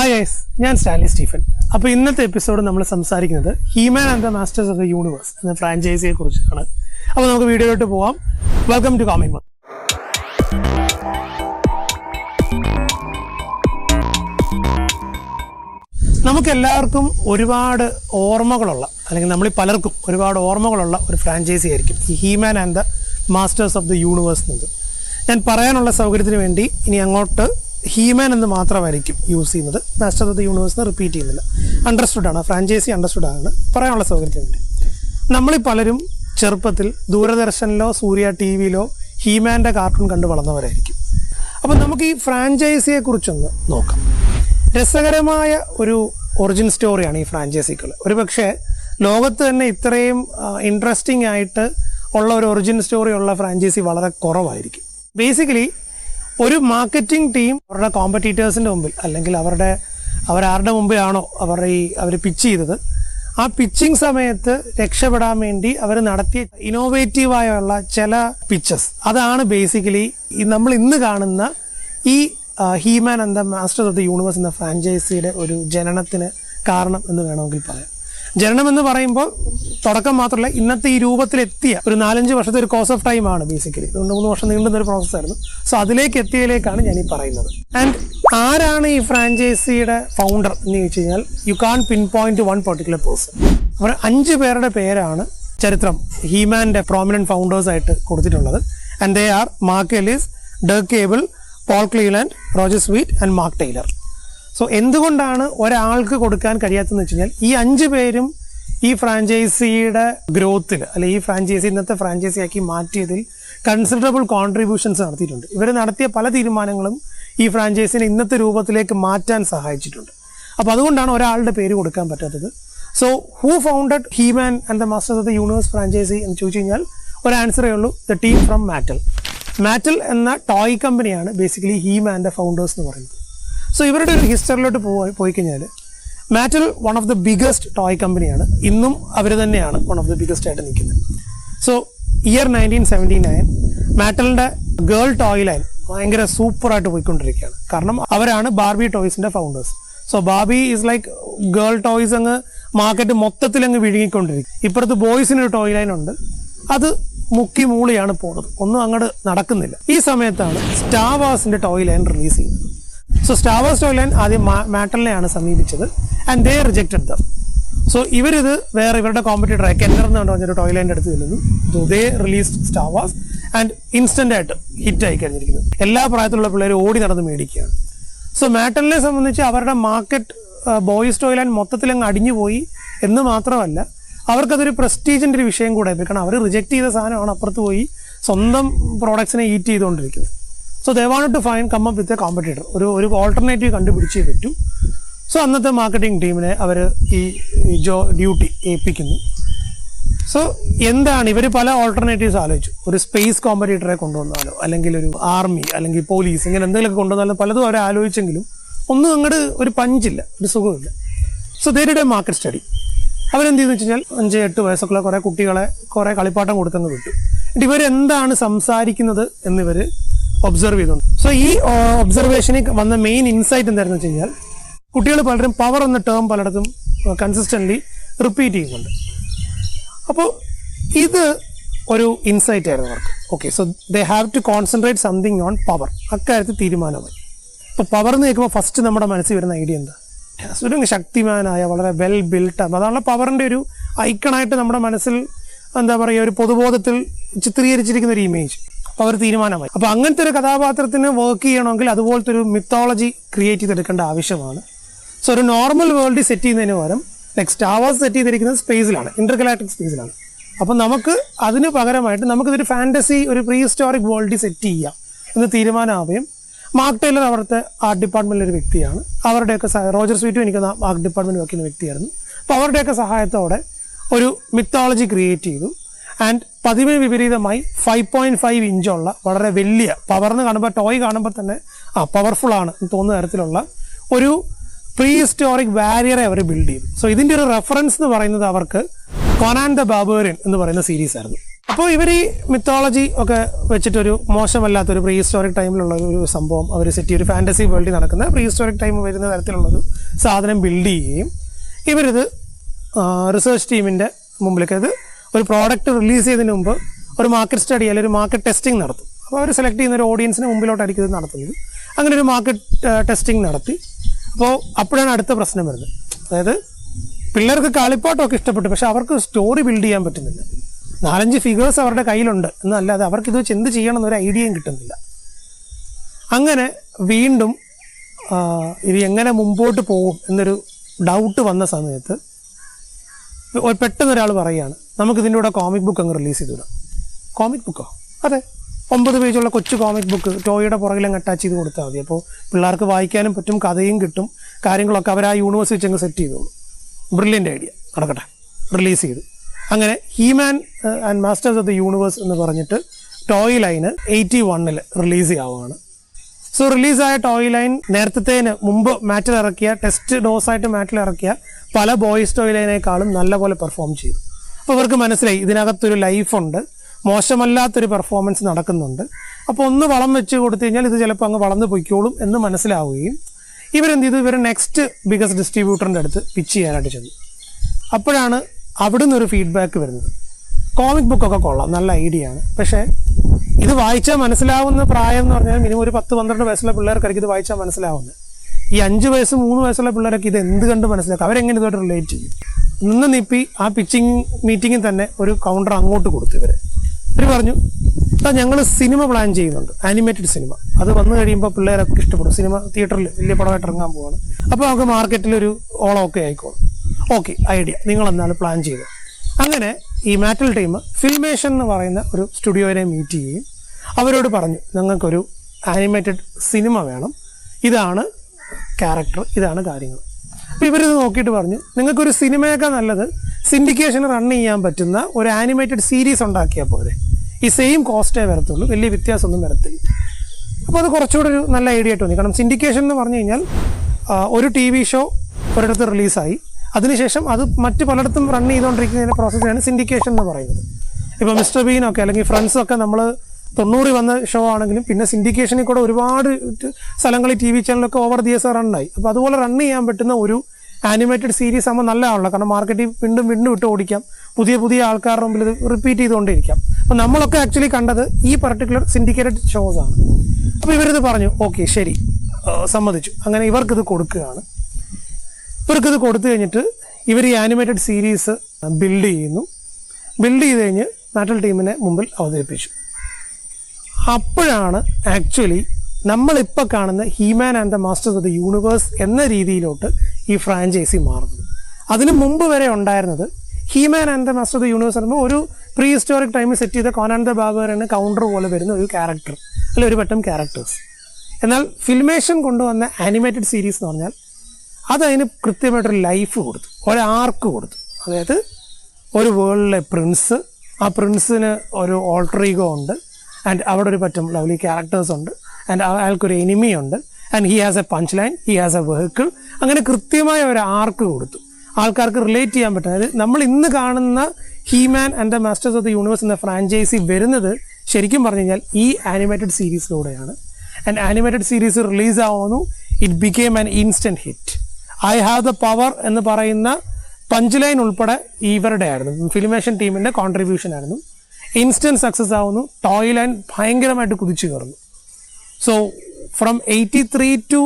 Hi ice ഞാൻ സ്റ്റാൻലി സ്റ്റീഫൻ. അപ്പോൾ ഇന്നത്തെ എപ്പിസോഡ് നമ്മൾ സംസാരിക്കുന്നത് He-Man and the masters of the universe എന്ന ഫ്രാഞ്ചൈസിയെ കുറിച്ചാണ്. അപ്പോൾ നമുക്ക് വീഡിയോയിലോട്ട് പോവാം. വെൽക്കം ടു കോമിംഗ് നമുക്ക് എല്ലാവർക്കും ഒരുപാട് ഓർമ്മകളുള്ള അല്ലെങ്കിൽ നമ്മൾ പലർക്കും ഒരുപാട് ഓർമ്മകളുള്ള ഒരു ഫ്രാഞ്ചൈസി ആയിരിക്കും ഈ He-Man and the masters of the universe എന്നത്. ഞാൻ പറയാനുള്ള സൗകര്യത്തിന് വേണ്ടി ഇനി അങ്ങോട്ട് ഹീമാൻ എന്ന് മാത്രമായിരിക്കും യൂസ് ചെയ്യുന്നത്. Master of the universe repeat ചെയ്യുന്നില്ല. അണ്ടർസ്റ്റുഡ് ആണ്. ഫ്രാഞ്ചൈസി അണ്ടർസ്റ്റുഡ് ആണ്. പറയാനുള്ള സൗകര്യത്തിന് വേണ്ടി. നമ്മളീ പലരും ചെറുപ്പത്തിൽ ദൂരദർശനിലോ സൂര്യ ടി വിയിലോ ഹീമാന്റെ കാർട്ടൂൺ കണ്ട് വളർന്നവരായിരിക്കും. അപ്പം നമുക്ക് ഈ ഫ്രാഞ്ചൈസിയെ കുറിച്ചൊന്ന് നോക്കാം. രസകരമായ ഒരു ഒറിജിൻ സ്റ്റോറിയാണ് ഈ ഫ്രാഞ്ചൈസികൾ ഒരു പക്ഷേ ലോകത്ത് തന്നെ ഇത്രയും ഇൻട്രസ്റ്റിംഗ് ആയിട്ട് ഉള്ള ഒരു ഒറിജിൻ സ്റ്റോറി ഉള്ള ഫ്രാഞ്ചൈസി വളരെ കുറവായിരിക്കും. ബേസിക്കലി ഒരു മാർക്കറ്റിംഗ് ടീം അവരുടെ കോമ്പറ്റീറ്റേഴ്സിന്റെ മുമ്പിൽ അല്ലെങ്കിൽ അവരുടെ അവരാരുടെ മുമ്പിലാണോ അവർ ഈ അവർ പിച്ച് ചെയ്തത് ആ പിച്ചിങ് സമയത്ത് രക്ഷപ്പെടാൻ വേണ്ടി അവർ നടത്തിയ ഇന്നോവേറ്റീവായുള്ള ചില പിച്ചസ് അതാണ് ബേസിക്കലി നമ്മൾ ഇന്ന് കാണുന്ന ഈ He-Man and the master of the universe എന്ന ഫ്രാഞ്ചൈസിയുടെ ഒരു ജനനത്തിന് കാരണം എന്ന് വേണമെങ്കിൽ പറയാം. ജനനം എന്ന് പറയുമ്പോൾ തുടക്കം മാത്രമല്ല ഇന്നത്തെ ഈ രൂപത്തിലെത്തിയ ഒരു നാലഞ്ച് വർഷത്തെ ഒരു കോഴ്സ് ഓഫ് ടൈം ആണ് ബേസിക്കലി രണ്ട് മൂന്ന് വർഷം നീണ്ടുന്ന ഒരു പ്രോസസ്സായിരുന്നു സോ അതിലേക്ക് എത്തിയതിലേക്കാണ് ഞാൻ ഈ പറയുന്നത്. ആൻഡ് ആരാണ് ഈ ഫ്രാഞ്ചൈസിയുടെ ഫൗണ്ടർ എന്ന് ചോദിച്ചു കഴിഞ്ഞാൽ you can pin point one particular person അവർ അഞ്ച് പേരുടെ പേരാണ് ചരിത്രം ഹീമാന്റെ പ്രോമിനന്റ് ഫൗണ്ടേഴ്സ് ആയിട്ട് കൊടുത്തിട്ടുള്ളത്. And they are Mark Ellis Dirk Cable Paul Cleland Rogers Sweet and Mark Taylor. So എന്തുകൊണ്ടാണ് ഒരാൾക്ക് കൊടുക്കാൻ കഴിയാത്തതെന്ന് വെച്ച് കഴിഞ്ഞാൽ ഈ അഞ്ച് പേരും ഈ ഫ്രാഞ്ചൈസിയുടെ ഗ്രോത്തിൽ അല്ലെ ഈ ഫ്രാഞ്ചൈസി ഇന്നത്തെ ഫ്രാഞ്ചൈസി ആക്കി മാറ്റിയതിൽ കൺസിഡറബിൾ കോൺട്രിബ്യൂഷൻസ് നടത്തിയിട്ടുണ്ട്. ഇവർ നടത്തിയ പല തീരുമാനങ്ങളും ഈ ഫ്രാഞ്ചൈസിനെ ഇന്നത്തെ രൂപത്തിലേക്ക് മാറ്റാൻ സഹായിച്ചിട്ടുണ്ട്. അപ്പോൾ അതുകൊണ്ടാണ് ഒരാളുടെ പേര് കൊടുക്കാൻ പറ്റാത്തത്. So who founded He Man and the masters of the universe franchise എന്ന് ചോദിച്ചു കഴിഞ്ഞാൽ ഒരു ആൻസറേ ഉള്ളൂ the team from Mattel Mattel എന്ന ടോയ് കമ്പനിയാണ് ബേസിക്കലി ഹീമാന്റെ ഫൗണ്ടേഴ്സ് എന്ന് പറയുന്നത്. സോ ഇവരുടെ ഒരു ഹിസ്റ്ററിലോട്ട് പോയി പോയി കഴിഞ്ഞാൽ Mattel one of the biggest toy കമ്പനിയാണ് ഇന്നും അവർ തന്നെയാണ് വൺ ഓഫ് ദ ബിഗസ്റ്റ് ആയിട്ട് നിൽക്കുന്നത്. So year nineteen seventy nine മാറ്റലിന്റെ girl toy line ഭയങ്കര സൂപ്പറായിട്ട് പോയിക്കൊണ്ടിരിക്കുകയാണ്. കാരണം അവരാണ് Barbie ടോയ്സിന്റെ founders so Barbie is like girl toys അങ്ങ് മാർക്കറ്റ് മൊത്തത്തിൽ അങ്ങ് വിഴുങ്ങിക്കൊണ്ടിരിക്കും. ഇപ്പുറത്ത് ബോയ്സിനൊരു ടോയ് ലൈൻ ഉണ്ട്. അത് മുക്കി മൂളിയാണ് പോകുന്നത് ഒന്നും അങ്ങോട്ട് നടക്കുന്നില്ല. ഈ സമയത്താണ് സ്റ്റാവാസിന്റെ ടോയ് ലൈൻ റിലീസ് ചെയ്യുന്നത്. So Star Wars toy line ആദ്യം മാറ്റലിനെയാണ് സമീപിച്ചത്. And they rejected them so ഇവരിത് വേറെ ഇവരുടെ കോമ്പറ്റീറ്റർ ആയി കെന്നർ എന്ന് പറഞ്ഞൊരു ടോയ് ലൈന്റെ അടുത്ത് ചെല്ലുന്നു so they release Star Wars and instant ആയിട്ട് ഹിറ്റ് ആയി കഴിഞ്ഞിരിക്കുന്നു. എല്ലാ പ്രായത്തിലുള്ള പിള്ളേർ ഓടി നടന്ന് മേടിക്കുകയാണ്. സോ മാറ്റലിനെ സംബന്ധിച്ച് അവരുടെ മാർക്കറ്റ് ബോയ്സ് ടോയ് ലൈൻ മൊത്തത്തിൽ അങ്ങ് അടിഞ്ഞു പോയി എന്ന് മാത്രമല്ല അവർക്കതൊരു പ്രസ്റ്റീജിന്റെ ഒരു വിഷയം കൂടെ കാരണം അവർ റിജക്ട് ചെയ്ത സാധനമാണ് അപ്പുറത്ത് പോയി സ്വന്തം പ്രോഡക്ട്സിനെ ഈറ്റ് ചെയ്തുകൊണ്ടിരിക്കുന്നത്. So they want to find come up with a competitor ഒരു ഒരു ഓൾട്ടർനേറ്റീവ് കണ്ടുപിടിച്ചേ പറ്റൂ. സോ അന്നത്തെ മാർക്കറ്റിംഗ് ടീമിനെ അവർ ഈ ജോ ഡ്യൂട്ടി ഏൽപ്പിക്കുന്നു. സോ എന്താണ് ഇവർ പല ഓൾട്ടർനേറ്റീവ്സ് ആലോചിച്ചു. ഒരു സ്പേസ് കോമ്പറ്റീറ്ററെ കൊണ്ടുവന്നാലോ അല്ലെങ്കിൽ ഒരു ആർമി അല്ലെങ്കിൽ പോലീസ് ഇങ്ങനെ എന്തെങ്കിലുമൊക്കെ കൊണ്ടുവന്നാലോ പലതും അവർ ആലോചിച്ചെങ്കിലും ഒന്നും അങ്ങോട്ട് ഒരു പഞ്ചില്ല ഒരു സുഖമില്ല സോ ദേരുടെ മാർക്കറ്റ് സ്റ്റഡി അവരെന്ത് ചെയ്തെന്ന് വെച്ച് കഴിഞ്ഞാൽ അഞ്ച് എട്ട് വയസ്സൊക്കെയുള്ള കുറേ കുട്ടികളെ കുറേ കളിപ്പാട്ടം കൊടുത്തങ്ങ് വിട്ടു. എന്നിട്ട് ഇവരെന്താണ് സംസാരിക്കുന്നത് എന്നിവർ ഒബ്സർവ് ചെയ്തുകൊണ്ട് സോ ഈ ഒബ്സർവേഷനിൽ വന്ന മെയിൻ ഇൻസൈറ്റ് എന്തായിരുന്നു വെച്ച് കഴിഞ്ഞാൽ കുട്ടികൾ പലരും പവർ എന്ന ടേം പലയിടത്തും കൺസിസ്റ്റന്റ്ലി റിപ്പീറ്റ് ചെയ്യുന്നുണ്ട്. അപ്പോൾ ഇത് ഒരു ഇൻസൈറ്റ് ആയിരുന്നു അവർക്ക്. Okay so they have to concentrate something on power അക്കാര്യത്തിൽ തീരുമാനമായി. ഇപ്പോൾ പവർ എന്ന് കേൾക്കുമ്പോൾ ഫസ്റ്റ് നമ്മുടെ മനസ്സിൽ വരുന്ന ഐഡിയ എന്താ? സുരംഗ് ശക്തിമാനായ വളരെ വെൽ ബിൽട്ട് ആണ്. അതാണ് പവറിന്റെ ഒരു ഐക്കണായിട്ട് നമ്മുടെ മനസ്സിൽ എന്താ പറയുക ഒരു പൊതുബോധത്തിൽ ചിത്രീകരിച്ചിരിക്കുന്ന ഒരു ഇമേജ് അവർ തീരുമാനമായി. അപ്പോൾ അങ്ങനത്തെ ഒരു കഥാപാത്രത്തിന് വർക്ക് ചെയ്യണമെങ്കിൽ അതുപോലത്തെ ഒരു മിത്തോളജി ക്രിയേറ്റ് ചെയ്തെടുക്കേണ്ട ആവശ്യമാണ്. സോ ഒരു നോർമൽ വേൾഡ് സെറ്റ് ചെയ്യുന്നതിന് പകരം നെക്സ്റ്റ് സ്റ്റാവേഴ്സ് സെറ്റ് ചെയ്തിരിക്കുന്നത് സ്പേസിലാണ് ഇന്റർഗലാക്ടിക് സ്പേസിലാണ് അപ്പം നമുക്ക് അതിന് പകരമായിട്ട് നമുക്കിതൊരു ഫാന്റസി ഒരു പ്രീ ഹിസ്റ്റോറിക് വേൾഡിൽ സെറ്റ് ചെയ്യാം എന്ന് തീരുമാനമാവുകയും മാർക്ക് ടൈലർ അവിടുത്തെ ആർട്ട് ഡിപ്പാർട്ട്മെന്റിലെ ഒരു വ്യക്തിയാണ്. അവരുടെയൊക്കെ റോജർ സ്വീറ്റും എനിക്ക് ആർട്ട് ഡിപ്പാർട്ട്മെന്റ് വർക്ക് ചെയ്യുന്ന വ്യക്തിയായിരുന്നു. അപ്പോൾ അവരുടെയൊക്കെ സഹായത്തോടെ ഒരു മിത്തോളജി ക്രിയേറ്റ് ചെയ്തു. ആൻഡ് പതിവിന് വിപരീതമായി ഫൈവ് പോയിന്റ് ഫൈവ് ഇഞ്ചുള്ള വളരെ വലിയ പവർന്ന് കാണുമ്പോൾ ടോയ് കാണുമ്പോൾ തന്നെ ആ പവർഫുൾ ആണ് എന്ന് തോന്നുന്ന തരത്തിലുള്ള ഒരു പ്രീ ഹിസ്റ്റോറിക് വാരിയറെ അവർ ബിൽഡ് ചെയ്തു. സോ ഇതിന്റെ ഒരു റെഫറൻസ് എന്ന് പറയുന്നത് അവർക്ക് കൊനാൻ ദ ബാബേറിയൻ എന്ന് പറയുന്ന സീരീസ് ആയിരുന്നു. അപ്പോൾ ഇവർ ഈ മിത്തോളജി ഒക്കെ വെച്ചിട്ടൊരു മോശമല്ലാത്തൊരു പ്രീ ഹിസ്റ്റോറിക് ടൈമിലുള്ള ഒരു സംഭവം അവർ സെറ്റ് ഒരു ഫാന്റസി വേൾഡിൽ നടക്കുന്ന പ്രീ ഹിസ്റ്റോറിക് ടൈം വരുന്ന തരത്തിലുള്ളൊരു സാധനം ബിൽഡ് ചെയ്യുകയും ഇവരിത് റിസർച്ച് ടീമിന്റെ മുമ്പിലേക്ക് അത് ഒരു പ്രോഡക്റ്റ് റിലീസ് ചെയ്തതിന് മുമ്പ് ഒരു മാർക്കറ്റ് സ്റ്റഡി അല്ലെങ്കിൽ ഒരു മാർക്കറ്റ് ടെസ്റ്റിംഗ് നടത്തും. അപ്പോൾ അവർ സെലക്ട് ചെയ്യുന്ന ഒരു ഓഡിയൻസിന് മുമ്പിലോട്ടായിരിക്കും ഇത് നടത്തുന്നത്. അങ്ങനെ ഒരു മാർക്കറ്റ് ടെസ്റ്റിംഗ് നടത്തി. അപ്പോൾ അപ്പോഴാണ് അടുത്ത പ്രശ്നം വരുന്നത്. അതായത് പിള്ളേർക്ക് കളിപ്പാട്ടമൊക്കെ ഇഷ്ടപ്പെട്ടു പക്ഷേ അവർക്ക് സ്റ്റോറി ബിൽഡ് ചെയ്യാൻ പറ്റുന്നില്ല. നാലഞ്ച് ഫിഗേഴ്സ് അവരുടെ കയ്യിലുണ്ട്. എന്നല്ലാതെ അവർക്ക് ഇത് വെച്ച് എന്ത് ചെയ്യണം എന്നൊരു ഐഡിയയും കിട്ടുന്നില്ല. അങ്ങനെ വീണ്ടും ഇത് എങ്ങനെ മുമ്പോട്ട് പോകും എന്നൊരു ഡൗട്ട് വന്ന സമയത്ത് ഒരു പെട്ടെന്ന് ഒരാൾ പറയുകയാണ് നമുക്ക് ഇതിന്റെ കൂടെ കോമിക് ബുക്ക് അങ്ങ് റിലീസ് ചെയ്തു കോമിക് ബുക്കോ അതെ. ഒമ്പത് പേജുള്ള കൊച്ചു കോമിക് ബുക്ക് ടോയുടെ പുറകിലങ്ങ് അറ്റാച്ച് ചെയ്ത് കൊടുത്താൽ മതി. അപ്പോൾ പിള്ളേർക്ക് വായിക്കാനും പറ്റും കഥയും കിട്ടും കാര്യങ്ങളൊക്കെ അവർ ആ യൂണിവേഴ്സ് അങ്ങ് സെറ്റ് ചെയ്തോളൂ. ബ്രില്യന്റ് ഐഡിയ നടക്കട്ടെ. റിലീസ് ചെയ്തു. അങ്ങനെ He-Man and masters of the universe എന്ന് പറഞ്ഞിട്ട് ടോയ് ലൈന് എയ്റ്റി വണ്ണിൽ റിലീസ് ചെയ്യാവുകയാണ് സോ റിലീസായ ടോയ് ലൈൻ നേരത്തേന് മുമ്പ് മാറ്റിൽ ഇറക്കിയ ടെസ്റ്റ് ഡോസായിട്ട് മാറ്റിൽ ഇറക്കിയ പല ബോയ്സ് ടോയ് ലൈനേക്കാളും നല്ലപോലെ പെർഫോം ചെയ്തു. അപ്പോൾ ഇവർക്ക് മനസ്സിലായി ഇതിനകത്തൊരു ലൈഫുണ്ട് മോശമല്ലാത്തൊരു പെർഫോമൻസ് നടക്കുന്നുണ്ട്. അപ്പോൾ ഒന്ന് വളം വെച്ച് കൊടുത്തു കഴിഞ്ഞാൽ ഇത് ചിലപ്പോൾ അങ്ങ് വളർന്നു പൊയ്ക്കോളും എന്ന് മനസ്സിലാവുകയും ഇവരെന്ത് ചെയ്തു? ഇവർ നെക്സ്റ്റ് ബിഗസ്റ്റ് ഡിസ്ട്രിബ്യൂട്ടറിന്റെ അടുത്ത് പിച്ച് ചെയ്യാനായിട്ട് ചെന്നു. അപ്പോഴാണ് അവിടെ നിന്നൊരു ഫീഡ്ബാക്ക് വരുന്നത്. കോമിക് ബുക്കൊക്കെ കൊള്ളാം നല്ല ഐഡിയ ആണ്. പക്ഷേ ഇത് വായിച്ചാൽ മനസ്സിലാവുന്ന പ്രായം എന്ന് പറഞ്ഞാൽ മിനിമം ഒരു പത്ത് പന്ത്രണ്ട് വയസ്സുള്ള പിള്ളേർക്കായിരിക്കും ഇത് വായിച്ചാൽ മനസ്സിലാവുന്നത്. ഈ അഞ്ച് വയസ്സ് മൂന്ന് വയസ്സുള്ള പിള്ളേരൊക്കെ ഇത് എന്ത് കണ്ട് മനസ്സിലാക്കും? അവരെങ്ങനെ ഇതുമായിട്ട് റിലേറ്റ് ചെയ്യും? നിന്ന് നീപ്പി ആ പിച്ചിങ് മീറ്റിങ്ങിൽ തന്നെ ഒരു കൗണ്ടർ അങ്ങോട്ട് കൊടുത്തു ഇവർ ഇവർ പറഞ്ഞു ഞങ്ങൾ സിനിമ പ്ലാൻ ചെയ്യുന്നുണ്ട്. ആനിമേറ്റഡ് സിനിമ അത് വന്നു കഴിയുമ്പോൾ പിള്ളേരൊക്കെ ഇഷ്ടപ്പെടും. സിനിമ തിയേറ്ററിൽ വലിയ പടമായിട്ട് ഇറങ്ങാൻ പോവാണ്. അപ്പോൾ നമുക്ക് മാർക്കറ്റിലൊരു ഒരു ഒക്കെ ആയിക്കോളും. ഓക്കെ ഐഡിയ നിങ്ങൾ എന്നാൽ പ്ലാൻ ചെയ്തു അങ്ങനെ ഈ മാറ്റൽ ടീം ഫിൽമേഷൻ എന്ന് പറയുന്ന ഒരു സ്റ്റുഡിയോനെ മീറ്റ് ചെയ്യുകയും അവരോട് പറഞ്ഞു ഞങ്ങൾക്കൊരു ആനിമേറ്റഡ് സിനിമ വേണം. ഇതാണ് ക്യാരക്ടർ ഇതാണ് കാര്യങ്ങൾ. അപ്പോൾ ഇവരിത് നോക്കിയിട്ട് പറഞ്ഞു നിങ്ങൾക്കൊരു സിനിമയേക്കാൾ നല്ലത് സിൻഡിക്കേഷൻ റൺ ചെയ്യാൻ പറ്റുന്ന ഒരു ആനിമേറ്റഡ് സീരീസ് ഉണ്ടാക്കിയാൽ പോരെ. ഈ സെയിം കോസ്റ്റേ വരത്തുള്ളൂ വലിയ വ്യത്യാസമൊന്നും വരത്തില്ല. അപ്പോൾ അത് കുറച്ചുകൂടെ ഒരു നല്ല ഐഡിയ തോന്നി കാരണം സിൻഡിക്കേഷൻ എന്ന് പറഞ്ഞു കഴിഞ്ഞാൽ ഒരു ടി വി ഷോ ഒരിടത്ത് റിലീസായി. അതിനുശേഷം അത് മറ്റ് പലയിടത്തും റൺ ചെയ്തുകൊണ്ടിരിക്കുന്നതിന്റെ പ്രോസസ്സാണ് സിൻഡിക്കേഷൻ എന്ന് പറയുന്നത്. ഇപ്പോൾ മിസ്റ്റർ ബീനൊക്കെ അല്ലെങ്കിൽ ഫ്രണ്ട്സൊക്കെ നമ്മൾ തൊണ്ണൂറ് വന്ന ഷോ ആണെങ്കിലും പിന്നെ സിൻഡിക്കേഷനിൽ കൂടെ ഒരുപാട് സ്ഥലങ്ങളിൽ ടി വി ചാനലൊക്കെ ഓവർ ദി റണ്ണായി. അപ്പോൾ അതുപോലെ റൺ ചെയ്യാൻ പറ്റുന്ന ഒരു ആനിമേറ്റഡ് സീരീസ് ആകുമ്പോൾ നല്ലതാണല്ലോ. കാരണം മാർക്കറ്റിൽ വീണ്ടും വീണ്ടും ഇട്ട് ഓടിക്കാം. പുതിയ പുതിയ ആൾക്കാരുടെ മുമ്പിൽ ഇത് റിപ്പീറ്റ് ചെയ്തുകൊണ്ടിരിക്കാം. അപ്പോൾ നമ്മളൊക്കെ ആക്ച്വലി കണ്ടത് ഈ പർട്ടിക്കുലർ സിൻഡിക്കേറ്റഡ് ഷോസ് ആണ്. അപ്പോൾ ഇവരിത് പറഞ്ഞു ഓക്കെ ശരി. സമ്മതിച്ചു. അങ്ങനെ ഇവർക്കിത് കൊടുക്കുകയാണ്. ഇവർക്കിത് കൊടുത്തു കഴിഞ്ഞിട്ട് ഇവർ ഈ ആനിമേറ്റഡ് സീരീസ് ബിൽഡ് ചെയ്യുന്നു. ബിൽഡ് ചെയ്ത് കഴിഞ്ഞ് നാട്ടിൽ ടീമിനെ മുമ്പിൽ അവതരിപ്പിച്ചു. അപ്പോഴാണ് ആക്ച്വലി നമ്മളിപ്പോൾ കാണുന്ന He Man and the masters of the universe എന്ന രീതിയിലോട്ട് ഈ ഫ്രാഞ്ചൈസി മാറുന്നത്. അതിന് മുമ്പ് വരെ ഉണ്ടായിരുന്നത് He Man and the master the universe പറയുമ്പോൾ ഒരു പ്രീ ഹിസ്റ്റോറിക് ടൈമിൽ സെറ്റ് ചെയ്ത കോനാൻ ദ എന്ന കൗണ്ടർ പോലെ വരുന്ന ഒരു ക്യാരക്ടർ അല്ലെ ഒരു പറ്റം ക്യാരക്ടേഴ്സ് എന്നാൽ ഫിൽമേഷൻ കൊണ്ടുവന്ന ആനിമേറ്റഡ് സീരീസ് എന്ന് പറഞ്ഞാൽ അതതിന് കൃത്യമായിട്ടൊരു ലൈഫ് കൊടുത്തു ഒരു ആർക്ക് കൊടുത്തു. അതായത് ഒരു വേൾഡിലെ പ്രിൻസ് ആ പ്രിൻസിന് ഒരു ഓൾട്ടർ ഈഗോ ഉണ്ട് ആൻഡ് അവിടെ ഒരു പറ്റും ലവ്ലി ക്യാരക്ടേഴ്സ് ഉണ്ട് ആൻഡ് അയാൾക്കൊരു എനിമി ഉണ്ട്. And he has a punch line he has a vehicle അങ്ങനെ കൃത്യമായ ഒരു ആർക്ക് കൊടുത്തു. ആൾക്കാർക്ക് റിലേറ്റ് ചെയ്യാൻ പറ്റും. അതായത് നമ്മൾ ഇന്ന് കാണുന്ന He-Man and the Masters of the Universe എന്ന ഫ്രാഞ്ചൈസി വരുന്നത് ശരിക്കും പറഞ്ഞു കഴിഞ്ഞാൽ ഈ ആനിമേറ്റഡ് സീരീസിലൂടെയാണ് ആൻഡ് ആനിമേറ്റഡ് സീരീസ് റിലീസ് ആവുന്നു. It became an instant hit I have the power എന്ന് പറയുന്ന പഞ്ച് ലൈൻ ഉൾപ്പെടെ ഇവരുടെ ആയിരുന്നു. ഫിലിമേഷൻ ടീമിന്റെ കോൺട്രിബ്യൂഷൻ ആയിരുന്നു. ഇൻസ്റ്റന്റ് സക്സസ് ആവുന്നു. ടോയ് ലൈൻ ഭയങ്കരമായിട്ട് കുതിച്ചു കയറുന്നു. So from eighty three to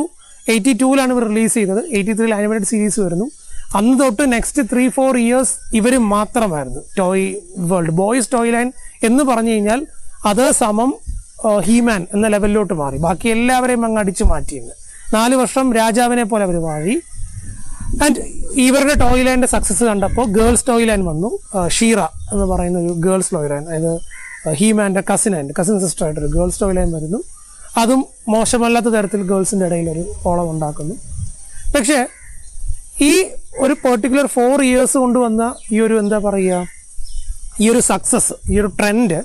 eighty ടൂവിലാണ് ഇവർ റിലീസ് ചെയ്തത്. എയ്റ്റി ത്രീയിൽ ആനിമേറ്റഡ് സീരീസ് വരുന്നു. അന്ന് തൊട്ട് നെക്സ്റ്റ് ത്രീ ഫോർ ഇയേഴ്സ് ഇവർ മാത്രമായിരുന്നു. Toy world boys toy line എന്ന് പറഞ്ഞു കഴിഞ്ഞാൽ അത് സമം ഹീമാൻ എന്ന ലെവലിലോട്ട് മാറി. ബാക്കി എല്ലാവരെയും അങ്ങ് അടിച്ചു മാറ്റിയിരുന്നു നാല് വർഷം രാജാവിനെ പോലെ അവർ വാഴി ആൻഡ് ഇവരുടെ ടോയ് ലൈന്റെ സക്സസ് കണ്ടപ്പോൾ ഗേൾസ് ടോയ് ലൈൻ വന്നു. ഷീറ എന്ന് പറയുന്ന ഒരു ഗേൾസ് ടോയ് ലൈൻ അതായത് ഹീമാന്റെ കസിൻ ആൻഡ് കസിൻ സിസ്റ്റർ ആയിട്ടൊരു ഗേൾസ് ടോയ് ലൈൻ വരുന്നു. അതും മോശമല്ലാത്ത തരത്തിൽ ഗേൾസിന്റെ ഇടയിൽ ഒരു ഓളം ഉണ്ടാക്കുന്നു. പക്ഷേ ഈ ഒരു പെർട്ടിക്കുലർ ഫോർ ഇയേഴ്സ് കൊണ്ടുവന്ന ഈ ഒരു എന്താ പറയുക ഈ ഒരു സക്സസ് ഈ ഒരു ട്രെൻഡ്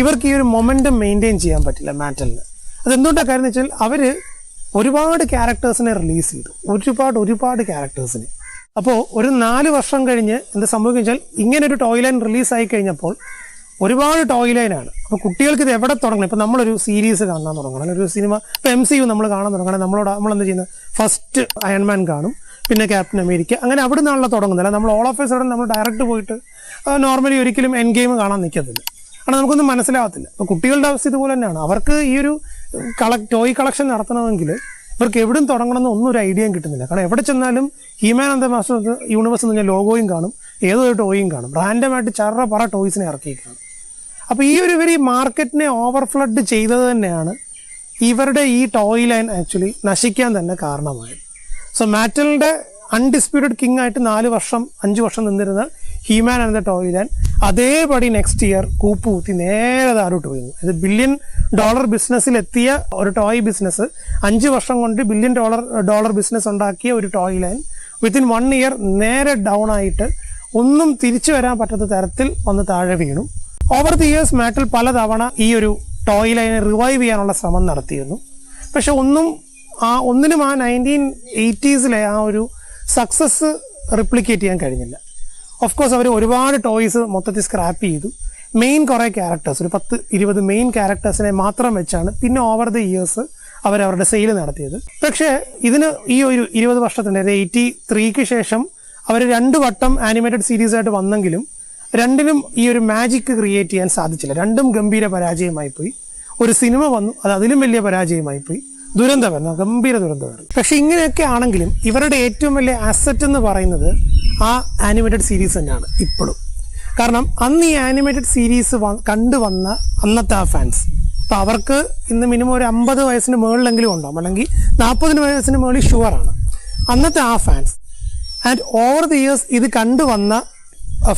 ഇവർക്ക് ഈ ഒരു മൊമെന്റം മെയിന്റെയിൻ ചെയ്യാൻ പറ്റില്ല മാറ്റലിന് അതെന്തുകൊണ്ടാണ് കാര്യം എന്ന് വെച്ചാൽ അവർ ഒരുപാട് ക്യാരക്ടേഴ്സിനെ റിലീസ് ചെയ്തു. ഒരുപാട് ഒരുപാട് ക്യാരക്ടേഴ്സിനെ അപ്പോൾ ഒരു നാല് വർഷം കഴിഞ്ഞ് എന്താ സംഭവിക്കുക വെച്ചാൽ ഇങ്ങനെ ഒരു ടോയ് ലൈൻ റിലീസായി കഴിഞ്ഞപ്പോൾ ഒരുപാട് ടോയ് ലൈനാണ്. അപ്പോൾ കുട്ടികൾക്ക് ഇത് എവിടെ തുടങ്ങണം? ഇപ്പോൾ നമ്മളൊരു സീരീസ് കാണാൻ തുടങ്ങണം. അല്ലെങ്കിൽ ഒരു സിനിമ ഇപ്പോൾ എം സി യു നമ്മൾ കാണാൻ തുടങ്ങണം. നമ്മളോട് നമ്മൾ എന്താ ചെയ്യുന്നത് ഫസ്റ്റ് അയൺമാൻ കാണും. പിന്നെ ക്യാപ്റ്റൻ അമേരിക്ക അങ്ങനെ അവിടെ നിന്നാണല്ലോ തുടങ്ങുന്നത്. അല്ല നമ്മൾ ഓൾ ഓഫ് സഡൻ നമ്മൾ ഡയറക്റ്റ് പോയിട്ട് നോർമലി ഒരിക്കലും എൻ ഗെയിം കാണാൻ നിൽക്കത്തില്ല കാരണം നമുക്കൊന്നും മനസ്സിലാവത്തില്ല അപ്പോൾ കുട്ടികളുടെ അവസ്ഥ ഇതുപോലെ തന്നെയാണ്. അവർക്ക് ഈ ഒരു കള ടോയ് കളക്ഷൻ നടത്തണമെങ്കിൽ ഇവർക്ക് എവിടും തുടങ്ങണമെന്ന് ഒന്നും ഒരു ഐഡിയയും കിട്ടുന്നില്ല. കാരണം എവിടെ ചെന്നാലും ഹീമാൻ അന്ത മാസ്റ്റർ യൂണിവേഴ്സ് എന്ന് പറഞ്ഞാൽ ലോഗോയും കാണും. ഏതൊരു ടോയും കാണും. റാൻഡമായിട്ട് ചറ പറ ടോയ്സിനെ ഇറക്കിയിരിക്കുകയാണ് അപ്പോൾ ഈ ഒരു ഇവർ ഈ മാർക്കറ്റിനെ ഓവർ ഫ്ലഡ് ചെയ്തത് തന്നെയാണ് ഇവരുടെ ഈ ടോയ് ലൈൻ ആക്ച്വലി നശിക്കാൻ തന്നെ കാരണമായത്. സോ മാറ്റലിന്റെ അൺഡിസ്പ്യൂട്ടഡ് കിങ് ആയിട്ട് നാല് വർഷം അഞ്ച് വർഷം നിന്നിരുന്ന ഹീമാൻ എന്ന ടോയ് ലൈൻ അതേപടി നെക്സ്റ്റ് ഇയർ കൂപ്പ് കൂത്തി നേരെ താരോട്ട് പോയിരുന്നു. ഇത് ബില്യൺ ഡോളർ ബിസിനസ്സിൽ എത്തിയ ഒരു ടോയ് ബിസിനസ് അഞ്ച് വർഷം കൊണ്ട് ബില്യൺ ഡോളർ ഡോളർ ബിസിനസ് ഉണ്ടാക്കിയ ഒരു toy line within one year നേരെ ഡൗൺ ആയിട്ട് ഒന്നും തിരിച്ചു വരാൻ പറ്റാത്ത തരത്തിൽ വന്ന് താഴെ വീണു. ഓവർ ദി ഇയേഴ്സ് മാറ്റൽ പലതവണ ഈ ഒരു ടോയ് ലൈനെ റിവൈവ് ചെയ്യാനുള്ള ശ്രമം നടത്തിയിരുന്നു. പക്ഷെ ഒന്നും ആ ഒന്നിനും ആ നയന്റീൻ എയ്റ്റീസിലെ ആ ഒരു സക്സസ് റിപ്ലിക്കേറ്റ് ചെയ്യാൻ കഴിഞ്ഞില്ല. ഓഫ് കോഴ്സ് അവർ ഒരുപാട് ടോയ്സ് മൊത്തത്തിൽ സ്ക്രാപ്പ് ചെയ്തു. മെയിൻ കുറേ ക്യാരക്ടേഴ്സ് ഒരു പത്ത് ഇരുപത് മെയിൻ ക്യാരക്ടേഴ്സിനെ മാത്രം വെച്ചാണ് പിന്നെ ഓവർ ദി ഇയേഴ്സ് അവരവരുടെ സെയിൽ നടത്തിയത്. പക്ഷേ ഇതിന് ഈ ഒരു ഇരുപത് വർഷത്തിന്റെ എയ്റ്റി ത്രീക്ക് ശേഷം അവർ രണ്ട് വട്ടം ആനിമേറ്റഡ് സീരീസ് ആയിട്ട് വന്നെങ്കിലും രണ്ടിനും ഈ ഒരു മാജിക് ക്രിയേറ്റ് ചെയ്യാൻ സാധിച്ചില്ല. രണ്ടും ഗംഭീര പരാജയമായി പോയി ഒരു സിനിമ വന്നു അത് അതിലും വലിയ പരാജയമായി പോയി ദുരന്തമായിരുന്നു ഗംഭീര ദുരന്തമായിരുന്നു പക്ഷെ ഇങ്ങനെയൊക്കെ ആണെങ്കിലും ഇവരുടെ ഏറ്റവും വലിയ അസറ്റ് എന്ന് പറയുന്നത് ആ ആനിമേറ്റഡ് സീരീസ് തന്നെയാണ് ഇപ്പോഴും. കാരണം അന്ന് ഈ ആനിമേറ്റഡ് സീരീസ് കണ്ടുവന്ന അന്നത്തെ ആ ഫാൻസ് അപ്പം അവർക്ക് ഇന്ന് മിനിമം ഒരു അമ്പത് വയസ്സിന് മുകളിലെങ്കിലും ഉണ്ടാവും. അല്ലെങ്കിൽ നാൽപ്പതിന് വയസ്സിന് മുകളിൽ ഷുവറാണ് അന്നത്തെ ആ fans and over the years ഇത് കണ്ടുവന്ന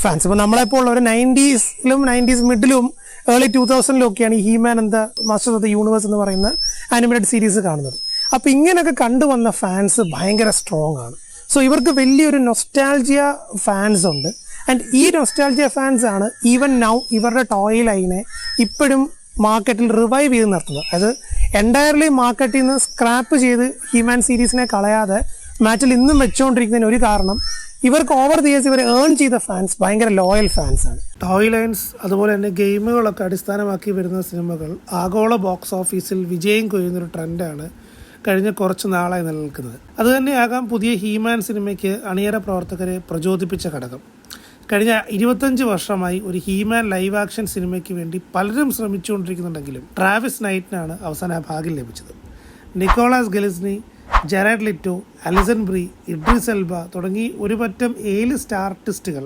ഫാൻസ് ഇപ്പോൾ നമ്മളെപ്പോൾ ഒരു നയന്റീസിലും നയന്റീസ് മിഡിലും ഏർലി ടൂ തൗസൻഡിലും ഒക്കെയാണ് ഈ ഹീമാൻ എന്താ മാസ്റ്റർ ഓഫ് ദ യൂണിവേഴ്സ് എന്ന് പറയുന്ന ആനിമേറ്റഡ് സീരീസ് കാണുന്നത്. അപ്പോൾ ഇങ്ങനെയൊക്കെ കണ്ടുവന്ന ഫാൻസ് ഭയങ്കര സ്ട്രോങ് ആണ്. സോ ഇവർക്ക് വലിയൊരു നൊസ്റ്റാൾജിയ ഫാൻസ് ഉണ്ട്. ആൻഡ് ഈ നൊസ്റ്റാൾജിയ ഫാൻസ് ആണ് ഈവൻ നൗ ഇവരുടെ ടോയ് ലൈനെ ഇപ്പോഴും മാർക്കറ്റിൽ റിവൈവ് ചെയ്ത് നിർത്തുന്നത്. അതായത് എന്റയർലി മാർക്കറ്റിൽ നിന്ന് സ്ക്രാപ്പ് ചെയ്ത് ഹ്യൂമാൻ സീരീസിനെ കളയാതെ മാച്ചിൽ ഇന്നും വെച്ചുകൊണ്ടിരിക്കുന്നതിന് ഒരു കാരണം ഇവർക്ക് ഓവർ ദി ഇയേഴ്സ് ഇവർ ഏൺ ചെയ്ത ഫാൻസ് ഭയങ്കര ലോയൽ ഫാൻസ് ആണ്. ടോയ് ലൈൻസ് അതുപോലെ തന്നെ ഗെയിമുകളൊക്കെ അടിസ്ഥാനമാക്കി വരുന്ന സിനിമകൾ ആഗോള ബോക്സ് ഓഫീസിൽ വിജയം കൊയ്യുന്ന ഒരു ട്രെൻഡാണ് കഴിഞ്ഞ കുറച്ച് നാളായി നിലനിൽക്കുന്നത്. അതുതന്നെയാകാം പുതിയ ഹീമാൻ സിനിമയ്ക്ക് അണിയറ പ്രവർത്തകരെ പ്രചോദിപ്പിച്ച ഘടകം. കഴിഞ്ഞ ഇരുപത്തഞ്ച് വർഷമായി ഒരു ഹീമാൻ ലൈവ് ആക്ഷൻ സിനിമയ്ക്ക് വേണ്ടി പലരും ശ്രമിച്ചുകൊണ്ടിരിക്കുന്നുണ്ടെങ്കിലും ട്രാവിസ് നൈറ്റിനാണ് അവസാന ഭാഗം ലഭിച്ചത്. Nicholas Galitzine Jared Leto Alison Brie Idris Elba തുടങ്ങി ഒരുപറ്റം ഏഴ് സ്റ്റാർ ആർട്ടിസ്റ്റുകൾ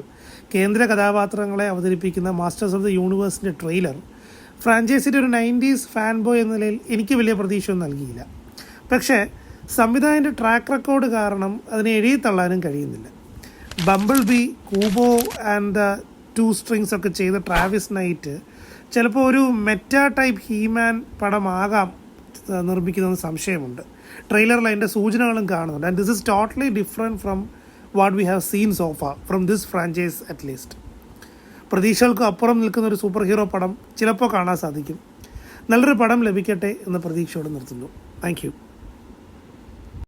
കേന്ദ്ര കഥാപാത്രങ്ങളെ അവതരിപ്പിക്കുന്ന മാസ്റ്റേഴ്സ് ഓഫ് ദി യൂണിവേഴ്സിന്റെ ട്രെയിലർ ഫ്രാഞ്ചൈസിയുടെ ഒരു നയന്റീസ് ഫാൻ ബോയ് എന്ന നിലയിൽ എനിക്ക് വലിയ പ്രതീക്ഷയൊന്നും നൽകിയില്ല. പക്ഷേ സംവിധായകന്റെ ട്രാക്ക് റെക്കോർഡ് കാരണം അതിനെ എഴുതി തള്ളാനും കഴിയുന്നില്ല. Bumblebee Kubo and the two strings ഒക്കെ ചെയ്ത ട്രാവിസ് നൈറ്റ് ചിലപ്പോൾ ഒരു മെറ്റാ ടൈപ്പ് ഹീമാൻ പടമാകാം നിർമ്മിക്കുന്നതെന്ന് സംശയമുണ്ട്. ട്രെയിലറിൽ അതിന്റെ സൂചനകളും കാണുന്നുണ്ട്. And this is totally different from what we have seen so far from this franchise at least പ്രതീക്ഷകൾക്ക് അപ്പുറം നിൽക്കുന്ന ഒരു സൂപ്പർ ഹീറോ പടം ചിലപ്പോൾ കാണാൻ സാധിക്കും. നല്ലൊരു പടം ലഭിക്കട്ടെ എന്ന പ്രതീക്ഷയോടെ നിർത്തുന്നു. Thank you